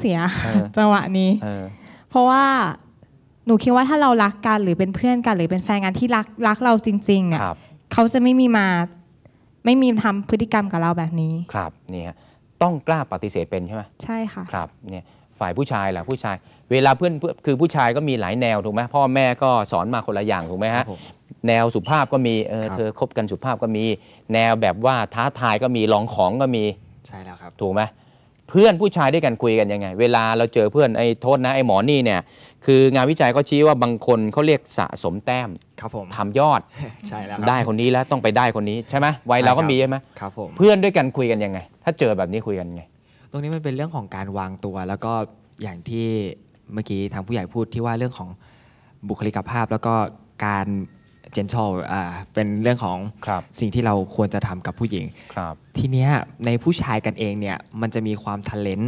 เสียเออจังหวะนี้เออเพราะว่าหนูคิดว่าถ้าเรารักกันหรือเป็นเพื่อนกันหรือเป็นแฟนกันที่รักรักเราจริงๆเนี่ยครับเขาจะไม่มีมาไม่มีทำพฤติกรรมกับเราแบบนี้ ครับนี่ฮะต้องกล้าปฏิเสธเป็นใช่ไหมใช่ค่ะครับเนี่ยฝ่ายผู้ชายล่ะผู้ชาย เวลาเพื่อนเพื่อนคือผู้ชายก็มีหลายแนวถูกไหมพ่อแม่ก็สอนมาคนละอย่างถูกไหมครัฮะบผมแนวสุภาพก็มีเออครับเธอคบกันสุภาพก็มี แนวแบบว่าท้าทายก็มีลองของก็มีใช่แล้วครับถูกไหม เพื่อนผู้ชายด้วยกันคุยกันยังไง เวลาเราเจอเพื่อนไอ้โทษนะไอ้หมอนี่เนี่ยคืองานวิจัยเขาชี้ว่าบางคนเขาเรียกสะสมแต้มครับผมทำยอดใช่แล้วครับได้คนนี้แล้วต้องไปได้คนนี้ใช่ไหมวัยเราก็มีใช่ไหมครับผมเพื่อนด้วยกันคุยกันยังไง ถ้าเจอแบบนี้คุยกันยังไง ตรงนี้มันเป็นเรื่องของการวางตัว แล้วก็อย่างที่เมื่อกี้ทางผู้ใหญ่พูดที่ว่าเรื่องของบุคลิกภาพแล้วก็การ เจนชอลอ่าเป็นเรื่องของครับสิ่งที่เราควรจะทำกับผู้หญิงครับทีเนี้ยในผู้ชายกันเองเนี่ยมันจะมีความทะเลน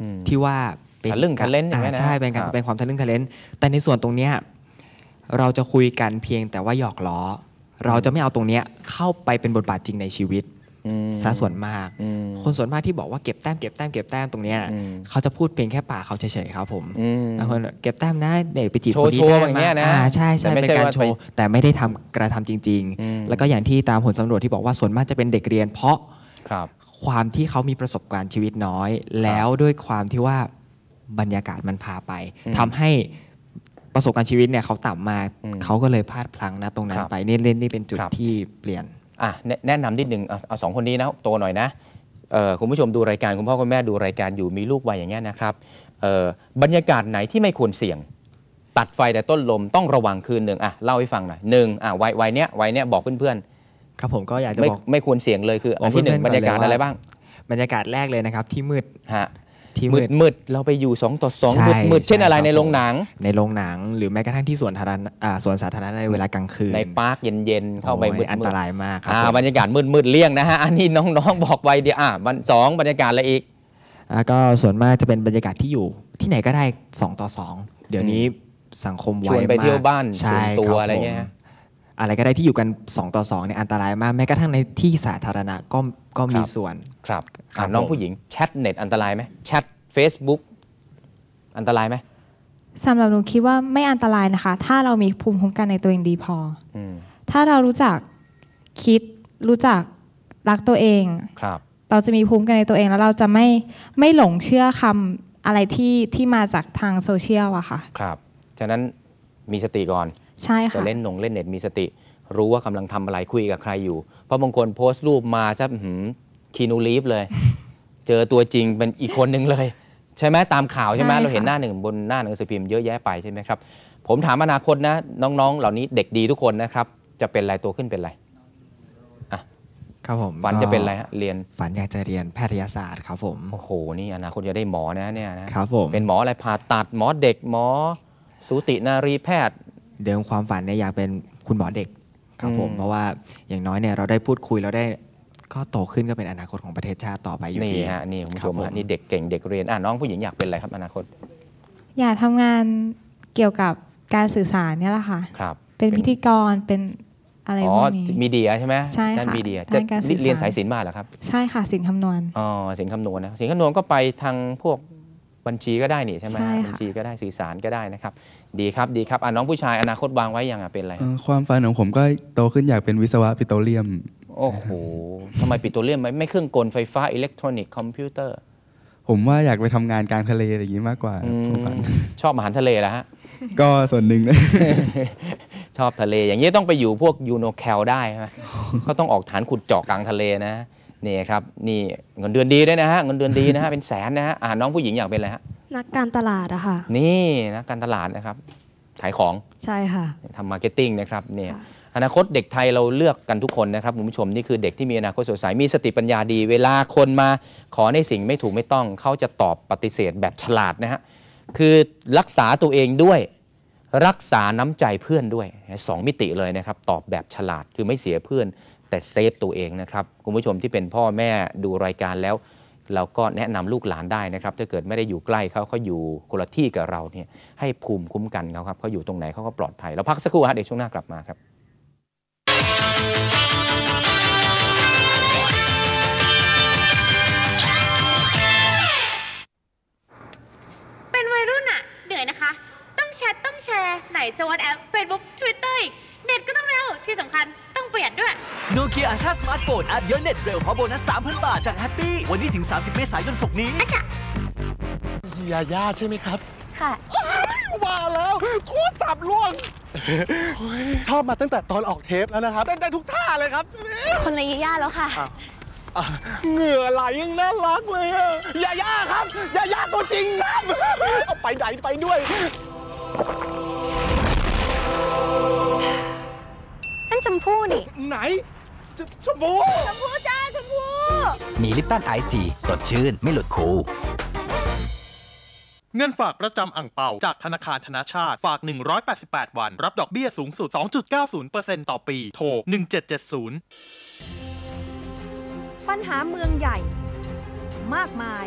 อืมที่ว่าเป็นทะลึ่งทะเลนอย่างเงี้ยนะใช่เป็นการครับเป็นความทะลึ่งทะเลนแต่ในส่วนตรงเนี้ยเราจะคุยกันเพียงแต่ว่าหยอกล้อ เราจะไม่เอาตรงเนี้ยเข้าไปเป็นบทบาทจริงในชีวิตอืม ซะส่วนมากอืมคนส่วนมากที่บอกว่าเก็บแต้มเก็บแต้มเก็บแต้มตรงเนี้ยอืมเขาจะพูดเพียงแค่ปากเขาเฉยๆครับผมอืมบางคนเก็บแต้มนะเด็กไปจีบโชว์คนนี้โชว์ได้อย่างเงี้ยนะอ่าใช่ใช่แต่ไม่เป็นใช่การว่าโชไปว์แต่ไม่ได้ทำกระทำจริงอืมๆแล้วก็อย่างที่ตามผลสำรวจที่บอกว่าส่วนมากจะเป็นเด็กเรียน เพราะครับความที่เขามีประสบการณ์ชีวิตน้อย แล้วด้วยความที่ว่าบรรยากาศมันพาไปอืมทำให้ประสบการณ์ชีวิตเนี่ยเขาต่ำมาอืมเขาก็เลยพลาดพลั้งนะตรงนั้คนรับไปนี่เล่นนี่เป็นจุดครับที่เปลี่ยน อะแนะแนะนำนิดนึงเอาเอาสองคนนี้นะโตหน่อยนะเอ่อคุณผู้ชมดูรายการคุณพ่อคุณแม่ดูรายการอยู่มีลูกวัยอย่างเงี้ยนะครับเอ่อบรรยากาศไหนที่ไม่ควรเสี่ยง ตัดไฟแต่ต้นลมต้องระวังคืนหนึ่งอะเล่าให้ฟังหน่อยหนึ่งอะวัยวัยเนี้ยวัยเนี้ยบอกเพื่อนครับผมก็อยากๆจะไม่บอกไม่ควรเสี่ยงเลยคืออันที่หนึ่งบอกบรเพื่อนๆรยากาศก่อนเลยอะไรว่าบ้าง บรรยากาศแรกเลยนะครับที่มืดฮะ ที่มืมืดดมืดเราไปอยู่สองต่อสองใช่มืดมืดเช่นอะไรใช่ครับในโรงหนัง ในโรงหนังหรือแม้กระทั่งที่สวนสาธารณะอ่าสวนสาธารณะในเวลากลางคืน ในปาร์คเย็นๆ เข้าไปโอ้ยมืดๆอันตรายมากครัอ่าผมบรรยากาศมืดมืดๆเลี่ยงนะฮะ อันนี้น้องๆบอกไว้เดียวอะวันสองบรรยากาศอะไรอีกแล้วก็ส่วนมากจะเป็นบรรยากาศที่อยู่ที่ไหนก็ได้ 2 ต่อ 2 เดี๋ยวนี้สังคมไวชวนไปมากเที่ยวบ้านใช่ส่วนตัวคบอะไรผมเงี้ยฮะ อะไรก็ได้ที่อยู่กัน 2 ต่อ2เนี่ยอันตรายมากแม้กระทั่งในที่สาธารณะก็ก็มีส่วนครับครัอะบน้องผมผู้หญิงแชทเน็ตอันตรายไหมแชท Facebook อันตรายไหมสำหรับหนูคิดว่าไม่อันตรายนะคะ ถ้าเรามีภูมิคุ้มกันในตัวเองดีพออืมถ้าเรารู้จักคิดรู้จักรักตัวเองครับ เราจะมีภูมิคุ้มกันในตัวเองแล้วเราจะไม่ไม่หลงเชื่อคำอะไรที่ที่มาจากทางโซเชียลอะค่ะ ครับ ฉะนั้นมีสติก่อน ใช่จะค่ะเล่นนงเล่นเน็ตมีสติ รู้ว่ากำลังทำอะไรคุยกับใครอยู่ เพราะบางคนโพสต์รูปมาซะคีนูรีฟเลย เจอตัวจริงเป็นอีกคนหนึ่งเลย ใช่ไหมตามข่าวใช่ไหมใช่ค่ะเราเห็นหน้าหนึ่งบนหน้าหนังสือพิมพ์เยอะแยะไปใช่ไหมครับผมถามอนาคตนะ น้องๆ เหล่านี้เด็กดีทุกคนนะครับ จะเป็นอะไรตัวขึ้นเป็นอะไรครับผมฝันจะเป็นอะไรฮะเรียนฝันอยากจะเรียนแพทยศาสตร์ครับผมโอ้โหนี่อนาคตจะได้หมอนะเนี่ยนะครับผมเป็นหมออะไรผ่าตัดหมอเด็กหมอสูตินารีแพทย์ เดิมความฝันเนี่ยอยากเป็นคุณหมอเด็กครับผมอืมเพราะว่าอย่างน้อยเนี่ยเราได้พูดคุยเราได้ก็โตขึ้นก็เป็นอนาคตของประเทศชาติต่อไปอยู่นี่ดีฮะนี่คุณผู้ครัชบมผมฮะนี่เด็กเก่งเด็กเรียนอะน้องผู้หญิงอยากเป็นอะไรครับอนาคต อยากทำงานเกี่ยวกับการสื่อสารเนี่ยแหละค่ะครับ เป็นพิธีกรเป็นอะไรอ๋พอวกนี้มีเดียใช่ไหมใช่ค่ะด้านมีเดียด้านการสื่อสารเรียนสายศิลป์มาเหรอครับ ใช่ค่ะสินคำนวณอ๋อศิลป์คำนวณนะศิลป์คำนวณก็ไปทางพวก บัญชีก็ได้นี่ใช่ไหมใช่ฮะค่ะ บัญชีก็ได้สื่อสารก็ได้นะครับ ดีครับดีครับอะน้องผู้ชายอนาคตวางไว้ยังอะเป็นอะไร เอ่อความฝันของผมก็โตขึ้นอยากเป็นวิศวะปิโตรเลียม โอ้โหทำไมปิโตรเลียมไม่ไม่เครื่องกลไฟฟ้าอิเล็กทรอนิกส์คอมพิวเตอร์ผมว่าอยากไปทำงานกลางทะเลอะไรอย่างนี้มากกว่าอืมความฝัน ชอบอาหารทะเลแล้วฮะ ก็ส่วนหนึ่งนะ ชอบทะเลอย่างนี้ต้องไปอยู่พวกยูโนแคลได้ใช่ไหมเขาต้องออกฐานขุดเจาะกลางทะเลนะ นี่ครับนี่เงินเดือนดีด้วยนะฮะเงินเดือนดีนะฮะเป็นแสนนะฮะอ่าน้องผู้หญิงอยากเป็นอะไรฮะนักการตลาดอะค่ะ นี่นะการตลาดนะครับขายของใช่ค่ะทำมาร์เก็ตติ้งนะครับเนี่ยค่ะอนาคตเด็กไทยเราเลือกกันทุกคนนะครับคุณผู้ชมนี่คือเด็กที่มีอนาคตสดใสมีสติปัญญาดี เวลาคนมาขอในสิ่งไม่ถูกไม่ต้อง เขาจะตอบปฏิเสธแบบฉลาดนะฮะคือรักษาตัวเองด้วยรักษาน้ำใจเพื่อนด้วยสองมิติเลยนะครับ ตอบแบบฉลาดคือไม่เสียเพื่อน แต่เซฟตัวเองนะครับคุณผู้ชมที่เป็นพ่อแม่ดูรายการแล้ว เราก็แนะนำลูกหลานได้นะครับ ถ้าเกิดไม่ได้อยู่ใกล้เขาเขาอยู่คนละที่กับเราเนี่ยให้ภูมิคุ้มกันเขาครับเขาอยู่ตรงไหนเขาก็ปลอดภัยเราพักสักครู่ฮะเดี๋ยวช่วงหน้ากลับมาครับเป็นวัยรุ่นอะเหนื่อยนะคะต้องแชทต้องแชร์ไหนจะวอทแอปเฟซบุ๊กทวิตเตอร์เน็ตก็ต้องเร็วที่สำคัญ ต้องประหยัดด้วย โนเกียอาชาสมาร์ทโฟนแอปเยอะเน็ตเร็วพร้อมโบนัส 3,000 บาทจากแฮปปี้ วันนี้ถึง 30 เมษายนศกนี้ยาย่าใช่ไหมครับ ค่ะว่าแล้วโทรศัพท์ล่วงโอ้ยชอบมาตั้งแต่ตอนออกเทปแล้วนะครับเต้นได้ทุกท่าเลยครับ คนละย่าแล้วค่ะอะ เหงื่อไหลยังน่ารักเลยอะยาย่าครับยาย่าตัวจริงครับ เอาไปไหนไปด้วย ชมพู่นี่ ไหน ชชมพู่ชมพู่จ้าชมพู่มีลิปตันไอซ์ทีสดชื่นไม่หลุดคูลเงินฝากประจำอ่างเปาจากธนาคารธนาชาติ ฝาก 188 วัน รับดอกเบี้ยสูงสุด 2.90%ต่อปี โทร 1770 ปัญหาเมืองใหญ่ มากมาย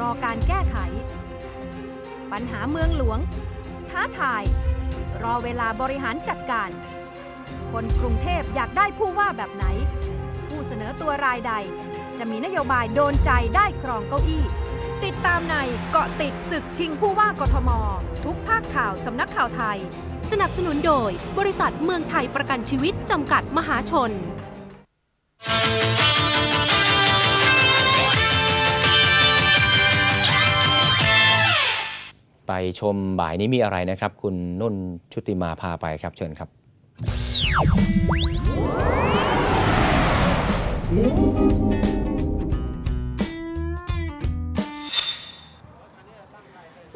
รอการแก้ไข ปัญหาเมืองหลวง ท้าทาย รอเวลาบริหารจัดการ คนกรุงเทพอยากได้ผู้ว่าแบบไหน ผู้เสนอตัวรายใด จะมีนโยบายโดนใจได้ครองเก้าอี้ ติดตามในเกาะติดศึกชิงผู้ว่ากทม ทุกภาคข่าวสำนักข่าวไทย สนับสนุนโดย บริษัทเมืองไทยประกันชีวิตจำกัดมหาชนไปชมบ่ายนี้มีอะไรนะครับ คุณนุ่นชุติมาพาไปครับเชิญครับ สว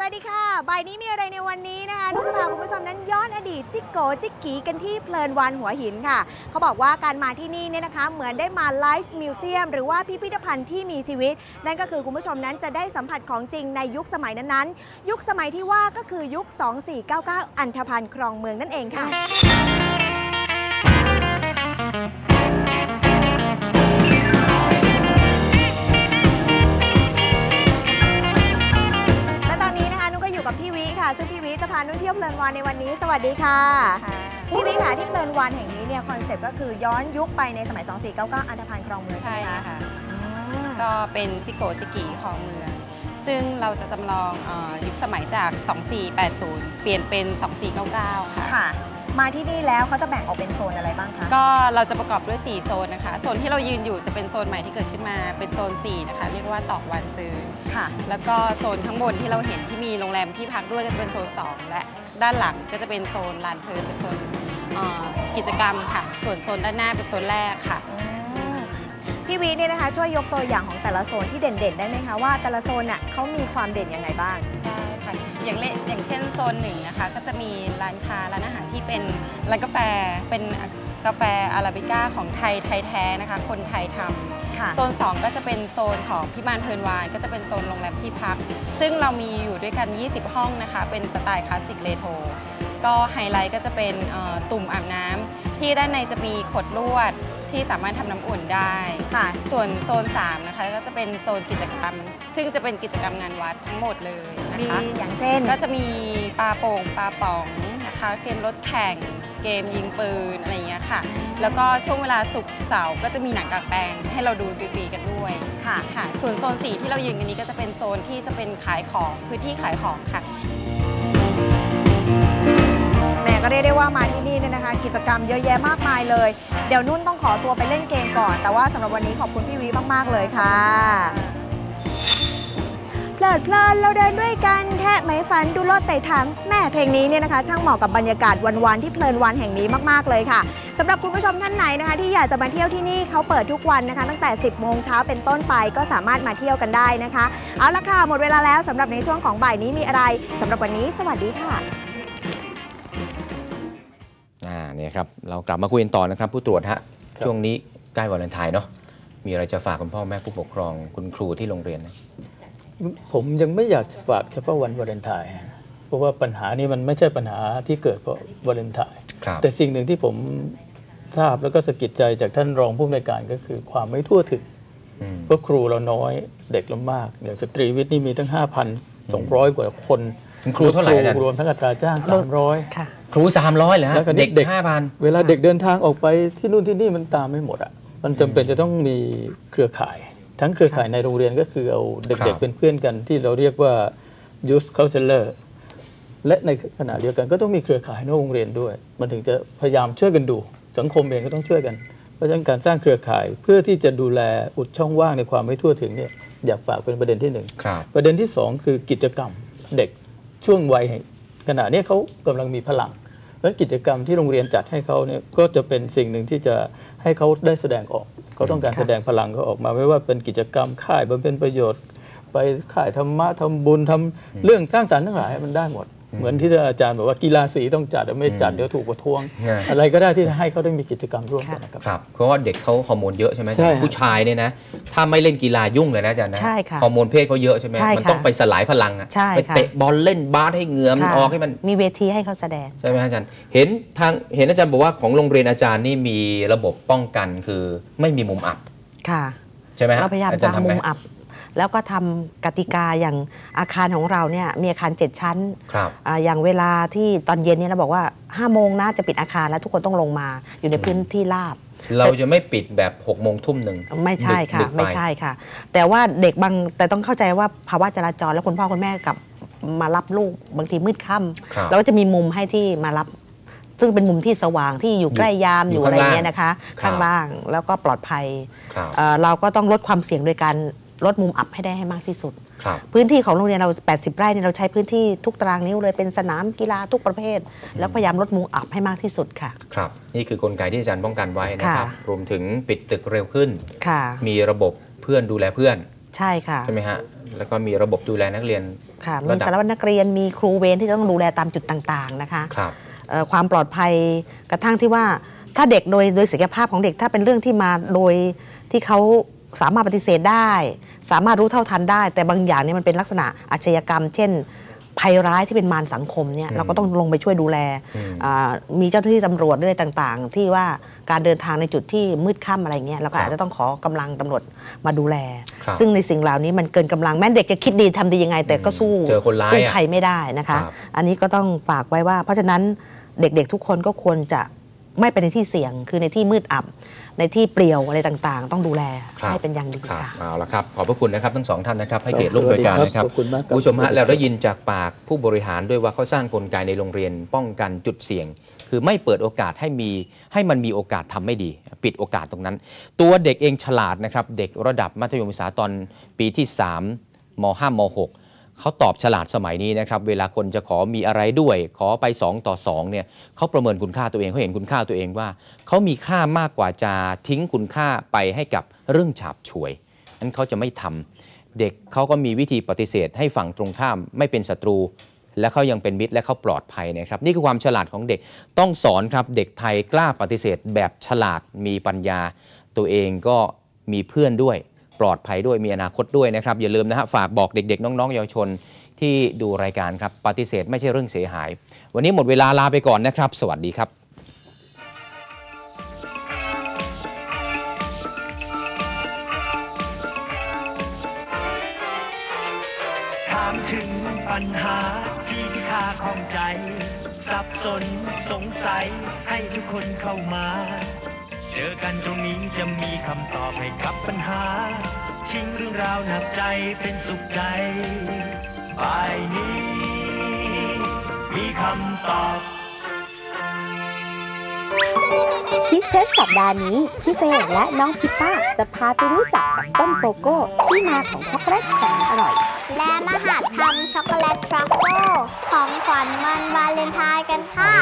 ัสดีค่ะ บ่ายนี้มีอะไรในวันนี้นะคะนุ่จะพาคุณผู้ชมนั้นย้อนอดีตจิกโกจิกกีกันที่เพลินวันหัวหินค่ะ เขาบอกว่าการมาที่นี่เนี่ยนะคะเหมือนได้มาไลฟ์มิวเซียมหรือว่าพิพิธภัณฑ์ที่มีชีวิต นั่นก็คือคุณผู้ชมนั้นจะได้สัมผัสของจริงในยุคสมัยนั้นๆ ยุคสมัยที่ว่าก็คือยุค 2499 อันธพันธ์ครองเมืองนั่นเองค่ะ ก็อยู่กับพี่วิค่ะ ซึ่งพี่วิจะพานุ่นเที่ยวเพลินวันในวันนี้ สวัสดีค่ะ พี่วิค่ะที่เพลินวันแห่งนี้เนี่ยคอนเซปต์ก็คือย้อนยุคไปในสมัย 2499 อันธพันธ์ครองเมืองใช่ใช่ไหมคะค่ะอืมก็เป็นจิโกจิกิของเมือง ซึ่งเราจะจำลองเออยุคสมัยจาก 2480 เปลี่ยนเป็น 2499 ค่ะค่ะ มาที่นี่แล้วเขาจะแบ่งออกเป็นโซนอะไรบ้างคะ ก็เราจะประกอบด้วย 4 โซนนะคะ โซนที่เรายืนอยู่จะเป็นโซนใหม่ที่เกิดขึ้นมาเป็นโซน 4 นะคะ เรียกว่าตอกวันซื้อค่ะ แล้วก็โซนข้างบนที่เราเห็นที่มีโรงแรมที่พักด้วยก็จะเป็นโซน 2 และด้านหลังก็จะเป็นโซนลานเพลินเป็นโซนเอ่อกิจกรรมค่ะ ส่วนโซนด้านหน้าเป็นโซนแรกค่ะพี่วิเนี่ยนะคะช่วยยกตัวอย่างของแต่ละโซนที่เด่นๆ ได้ไหมคะว่าแต่ละโซนน่ะเขามีความเด่นยังไงบ้างได้ค่ะ อย่างเลอย่างเช่นโซนหนึ่งนะคะก็จะมีร้านค้าร้านอาหารที่เป็นร้านกาแฟเป็นกาแฟอาราบิก้าของไทยไทยแท้นะคะ คนไทยทค่ะำโซน 2 ก็จะเป็นโซนของพิมานเพลินวาน ก็จะเป็นโซนโรงแรมที่พัก ซึ่งเรามีอยู่ด้วยกัน 20 ห้องนะคะ เป็นสไตล์คลาสสิกเรโทรก็ไฮไลท์ก็จะเป็นเอ่อตุ่มอาบน้ำที่ด้านในจะมีขดลวด ที่สามารถทำน้ำอุ่นได้ค่ะ ส่วนโซน3นะคะก็จะเป็นโซนกิจกรรม ซึ่งจะเป็นกิจกรรมงานวัดทั้งหมดเลยนะมีคะอย่างเช่น ก็จะมีปลาโป่งปลาป๋องนะคะเกมรถแข่งเกมยิงปืนอะไรอย่างเงี้ยค่ะ แล้วก็ช่วงเวลาศุกร์เสาร์ก็จะมีหนังกลางแปลงให้เราดูฟรีๆกันด้วยค่ะค่ะ ส่วนโซน4ที่เรายืนกันนี้ก็จะเป็นโซนที่จะเป็นขายของพื้นที่ขายของค่ะแหม่ ก็เรียกได้ว่ามาที่นี่เนี่ยนะคะ กิจกรรมเยอะแยะมากมายเลย เดี๋ยวนุ่นต้องขอตัวไปเล่นเกมก่อน แต่ว่าสำหรับวันนี้ขอบคุณพี่วิมากๆเลยค่ะเพลิดเพลินเราเดินด้วยกันแทะไหมฝันดูโลดไต่ถังแม่เพลงนี้เนี่ยนะคะ ช่างเหมาะกับบรรยากาศวันๆที่เพลินวันแห่งนี้มากๆเลยค่ะสำหรับคุณผู้ชมท่านไหนนะคะ ที่อยากจะมาเที่ยวที่นี่เขาเปิดทุกวันนะคะ ตั้งแต่ 10 โมงเช้าเป็นต้นไปก็สามารถมาเที่ยวกันได้นะคะ เอาละค่ะหมดเวลาแล้วสำหรับในช่วงของบ่ายนี้มีอะไรสำหรับวันนี้ สวัสดีค่ะ เนี่ยครับเรากลับมาคุยกันต่อนะครับ ผู้ตรวจฮะช่วงนี้ใกล้วาเลนไทน์เนาะมีอะไรจะฝากคุณพ่อแม่ผู้ปกครองคุณครูที่โรงเรียนนะผมยังไม่อยากฝากเฉพาะวันวาเลนไทน์เพราะว่าปัญหานี้มันไม่ใช่ปัญหาที่เกิดเพราะวาเลนไทน์ครับแต่สิ่งหนึ่งที่ผมทราบแล้วก็สะกิดใจจากท่านรองผู้อำนวยการก็คือความไม่ทั่วถึงอืมเพราะครูเราน้อยเด็กเรามากอย่างสตรีวิทย์นี่มีตั้ง 5,200 กว่าคนคุณครูเท่าไหร่อาจารย์รวมทั้งอัตราจ้าง300ค่ะ ครู300เหรอฮะแล้วก็เด็กเด็กห้าพันเวลาเด็กเดินทางออกไปที่นู่นที่นี่มันตามไม่หมดอะมันจำเป็นจะต้องมีเครือข่าย ทั้งเครือข่ายในโรงเรียนก็คือเอาครัเด็กบๆเป็นเพื่อนกันที่เราเรียกว่า youth counselor และในขณะเดียวกันก็ต้องมีเครือข่ายนอกโรงเรียนด้วย มันถึงจะพยายามช่วยกันดู สังคมเองก็ต้องช่วยกัน เพราะฉะนั้นการสร้างเครือข่ายเพื่อที่จะดูแลอุดช่องว่างในความไม่ทั่วถึงเนี่ยอยากฝากเป็นประเด็นที่หนึ่งครับประเด็นที่สองคือกิจกรรมเด็กช่วงวัยแห่งขณะนี้เขากำลังมีพลัง และกิจกรรมที่โรงเรียนจัดให้เขาเนี่ยก็จะเป็นสิ่งหนึ่งที่จะให้เขาได้แสดงออกเขาต้องการแสดงพลังเขาออกมา ไม่ว่าเป็นกิจกรรมค่ายบำเพ็ญประโยชน์ ไปค่ายธรรมะทำบุญทำเรื่องสร้างสรรค์ทั้งหลายมันได้หมด เหมือนที่อาจารย์บอกว่ากีฬาสีต้องจัดไม่จัดเดี๋ยวถูกประท้วงใช่อะไรก็ได้ที่ให้เขาได้มีกิจกรรมร่วมกันนะครับครับเพราะว่าเด็กเขาฮอร์โมนเยอะใช่ไหมใช่ฮะผู้ชายเนี่ยนะถ้าไม่เล่นกีฬายุ่งเลยนะอาจารย์นะใช่ค่ะฮอร์โมนเพศเขาเยอะใช่ไหมใช่มันค่ะต้องไปสลายพลังอะใช่ไปค่ะเตะบอลเล่นบาสให้เหงื่อมันค่ะออกให้มันมีเวทีให้เขาแสดงใช่ไหมอาจารย์เห็นทางเห็นอาจารย์บอกว่าของโรงเรียนอาจารย์นี่มีระบบป้องกันคือไม่มีมุมอับค่ะใช่ไหมฮะเราพยายามอาจารย์ทำทำมุไงมอับ แล้วก็ทำกติกาอย่างอาคารของเราเนี่ยมีอาคารเจ็ดชั้นครับอ่าอย่างเวลาที่ตอนเย็นเนี่ยเราบอกว่า5้าโมงนะจะปิดอาคารแล้วทุกคนต้องลงมาอยู่ในพื้นที่ราบ เราจะไม่ปิดแบบ6กโมงทุ่มหนึ่งไม่ใช่ค่ะดึกๆปไม่ใช่ค่ะ แต่ว่าเด็กบางแต่ต้องเข้าใจว่าภาวะจราจรแล้วคุณพ่อคุณแม่กลับมารับลูกบางทีมืดค่ครับำเราก็จะมีมุมให้ที่มารับซึ่งเป็นมุมที่สว่างที่อยู่ใกล้ยามออยู่ยู่ข้าอะงไรล่างเงี้ยนะคะครับข้างล่างแล้วก็ปลอดภัยครับเอ่อเราก็ต้องลดความเสี่ยงโดยการ ลดมุมอับให้ได้ให้มากที่สุดครับพื้นที่ของโรงเรียนเรา 80 ไร่เนี่ยเราใช้พื้นที่ทุกตารางนิ้วเลยเป็นสนามกีฬาทุกประเภท แล้วพยายามลดมุมอับให้มากที่สุดค่ะ ครับ นี่คือกลไกที่อาจารย์ป้องกันไว้นะครับค่ะรวมถึงปิดตึกเร็วขึ้นค่ะมีระบบเพื่อนดูแลเพื่อน ใช่ค่ะ ใช่ไหมฮะ แล้วก็มีระบบดูแลนักเรียน ค่ะระมีดับสารวัตรนักเรียน มีครูเวรที่ต้องดูแลตามจุดต่างๆนะคะ ครับเอ่อความปลอดภัยกระทั่งที่ว่าถ้าเด็กโดยโดยศักยภาพของเด็กถ้าเป็นเรื่องที่มาโดยที่เขาสามารถปฏิเสธได้ สามารถรู้เท่าทันได้ แต่บางอย่างเนี่ยมันเป็นลักษณะอาชญากรรม เช่นภัยร้ายที่เป็นมารสังคมเนี่ยอืมเราก็ต้องลงไปช่วยดูแลอืมอ่ามีเจ้าหน้าที่ตำรวจด้วยต่างๆ ที่ว่าการเดินทางในจุดที่มืดค่ำอะไรเงี้ยเราก็อาจจะต้องขอกำลังตำรวจมาดูแลครับซึ่งในสิ่งเหล่านี้มันเกินกำลังแม้เด็กจะคิดดีทำดียังไง แต่ก็สู้เจอคนร้ายสู้อะใครไม่ได้นะคะครับอันนี้ก็ต้องฝากไว้ว่า เพราะฉะนั้นเด็กๆทุกคนก็ควรจะ ไม่ไปในที่เสี่ยง คือในที่มืดอับ ในที่เปลี่ยวอะไรต่างๆ ต้องดูแลครับให้เป็นอย่างดีครับค่ะเอาละครับ ขอบพระคุณนะครับทั้งสองท่านนะครับ ให้เกียรติร่วมรายการนะครับขอบคุณมากครับผู้ชมฮะเราได้ยินจากปากผู้บริหารด้วยว่าเขาสร้างกลไกในโรงเรียนป้องกันจุดเสี่ยง คือไม่เปิดโอกาสให้มีให้มันมีโอกาสทำไม่ดี ปิดโอกาสตรงนั้น ตัวเด็กเองฉลาดนะครับเด็กระดับมัธยมศึกษาตอนปีที่3ม5ม6 เขาตอบฉลาดสมัยนี้นะครับ เวลาคนจะขอมีอะไรด้วย ขอไป 2 ต่อ2เนี่ยเขาประเมินคุณค่าตัวเองเขาเห็นคุณค่าตัวเองว่าเขามีค่ามากกว่าจะทิ้งคุณค่าไปให้กับเรื่องฉาบฉวยนั้นเขาจะไม่ทำเด็กเขาก็มีวิธีปฏิเสธ ให้ฝั่งตรงข้ามไม่เป็นศัตรู และเขายังเป็นมิตรและเขาปลอดภัยนะครับ นี่คือความฉลาดของเด็กต้องสอนครับเด็กไทยกล้าปฏิเสธแบบฉลาดมีปัญญา ตัวเองก็มีเพื่อนด้วย ลอดภัยด้วยมีอนาคตด้วยนะครับอย่าลืมนะฮะฝากบอกเด็กๆ น้องๆเยาวชนที่ดูรายการครับปฏิเสธไม่ใช่เรื่องเสียหาย วันนี้หมดเวลาลาไปก่อนนะครับ สวัสดีครับถามถึงปัญหาที่ที่ข้าข้องใจ สับสนสงสัยให้ทุกคนเข้ามา เจอกันตรงนี้จะมีคำตอบให้กับปัญหา ทิ้งเรื่องราวหนักใจเป็นสุขใจบายนี้ มีคำตอบคิดเช็คสัปดาห์นี้ พี่เซและน้องพิต้าจะพาไปรู้จักกับต้นโกโก้ที่มาของช็อกโกแลตแสนอร่อย และมหาทำช็อกโกแลตทรัฟเฟิลของขวัญวันวาเลนไทน์กันค่ะ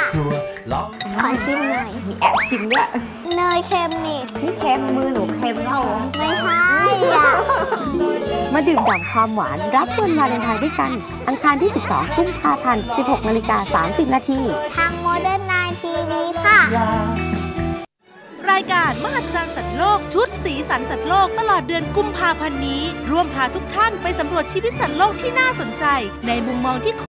ชิมหน่อยมีแอบชิมด้วยเนยเค็มนี่นี่เค็มมือหนูเค็มเท่าไม่ใช่อะมาดื่มด่ำความหวานรับวันวาเลนไทน์ด้วยกัน อังคารที่ 12กุมภาพันธ์16นาฬิกา30 นาที ทางโมเดิร์นไนทีวีค่ะ รายการมหัศจรรย์สัตว์โลกชุดสีสันสัตว์โลกตลอดเดือนกุมภาพันธ์นี้ ร่วมพาทุกท่านไปสำรวจชีวิตสัตว์โลกที่น่าสนใจ ในมุมมองที่